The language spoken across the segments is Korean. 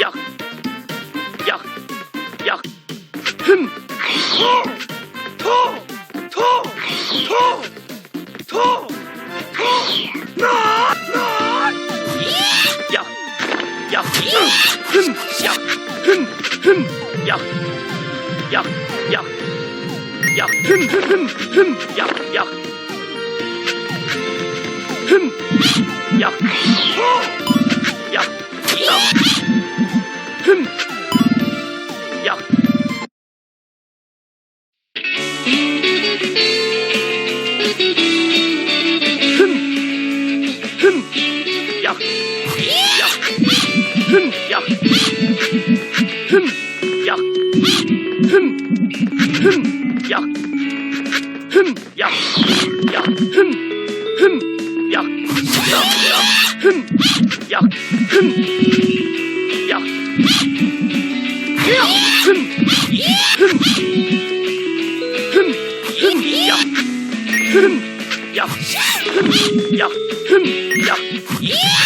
약, 약, 약, 흠, 토, 토, 토, 토, 토, 토, 나, 나, 약, 약, 흠, 약, 흠, 흠, 약, 약, 약, 약, 흠, 흠, 흠, 약, 약. 흠! 야! 야! 야! 흠! 야! 흠! 흠! 야! 야! 흠! 야! 흠! 야! 흠! 흠! 흠, 야, 흠, 야, 야, 흠, 흠, 흠, 흠, 야, 흠, 야, 흠, 야, 흠, 야.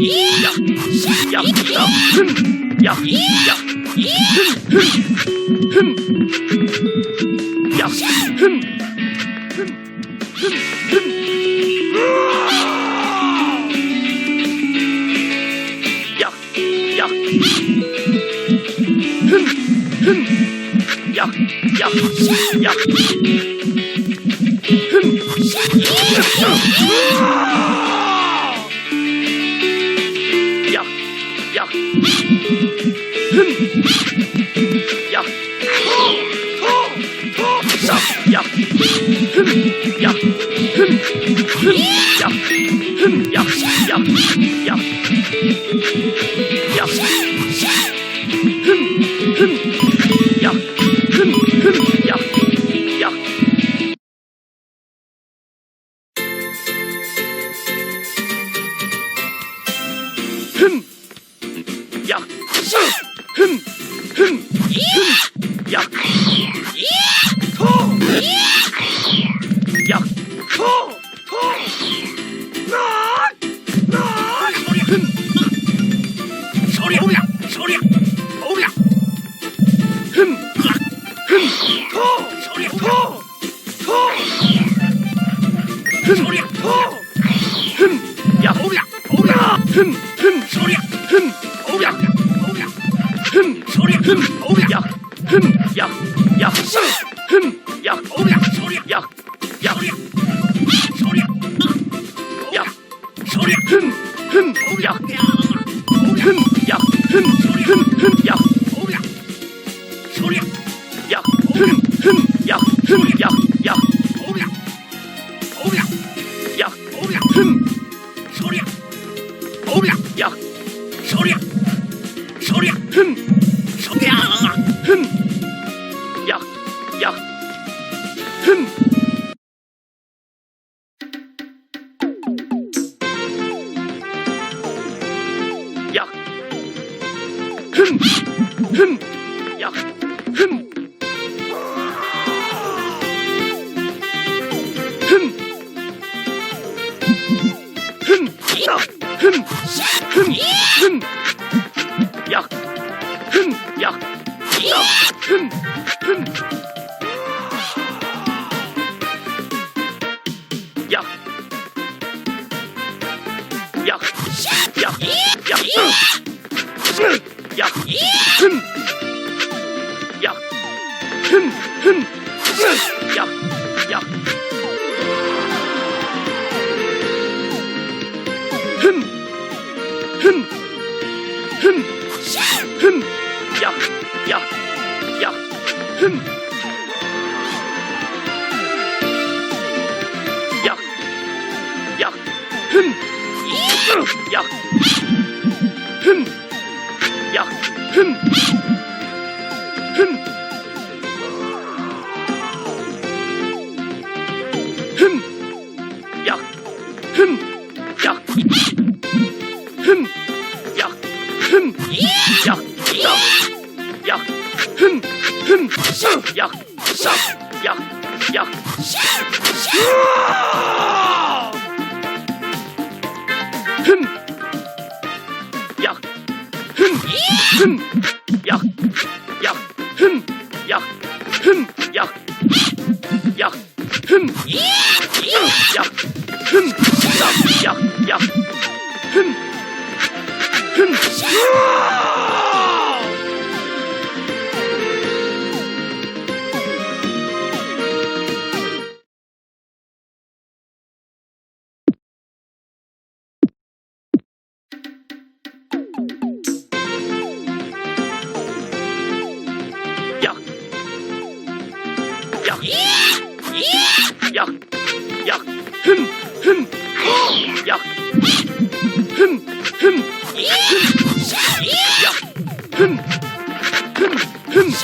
야! Ja. So, ja. Ja. Ja. Ja. Ja. Ja. Ja. 흠, 야, 흠, Ja. Yeah! 흠, 야, 흠, 흠, 야, 야, 흠, 흠, 흠, 흠, 야, 야, 야, 흠, 흠, 야, 야, 야, 야, 흠, 야, 흠, 야, 야, 야, 흠, 흠, 야, 흠, 흠, 야, 흠, 흠, 흠, 흠,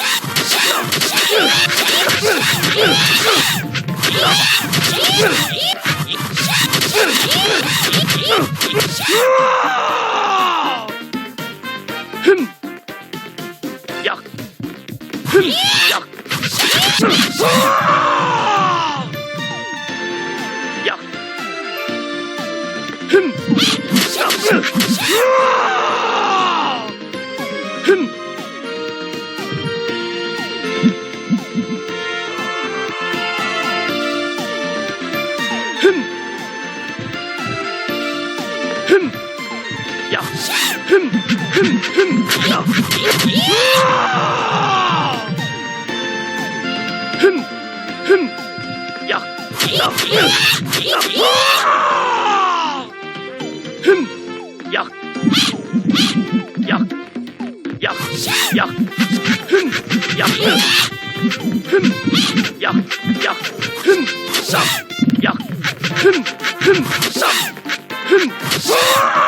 흠, 흠, 흠, 야, 흠, 흠, 흠, 야, 흠, 흠, 야, 야, 흥, 야, 흥, 흥, 야, 야, 흥, 쌈, 야, 흥, 흥, 쌈, 흥, 쌈.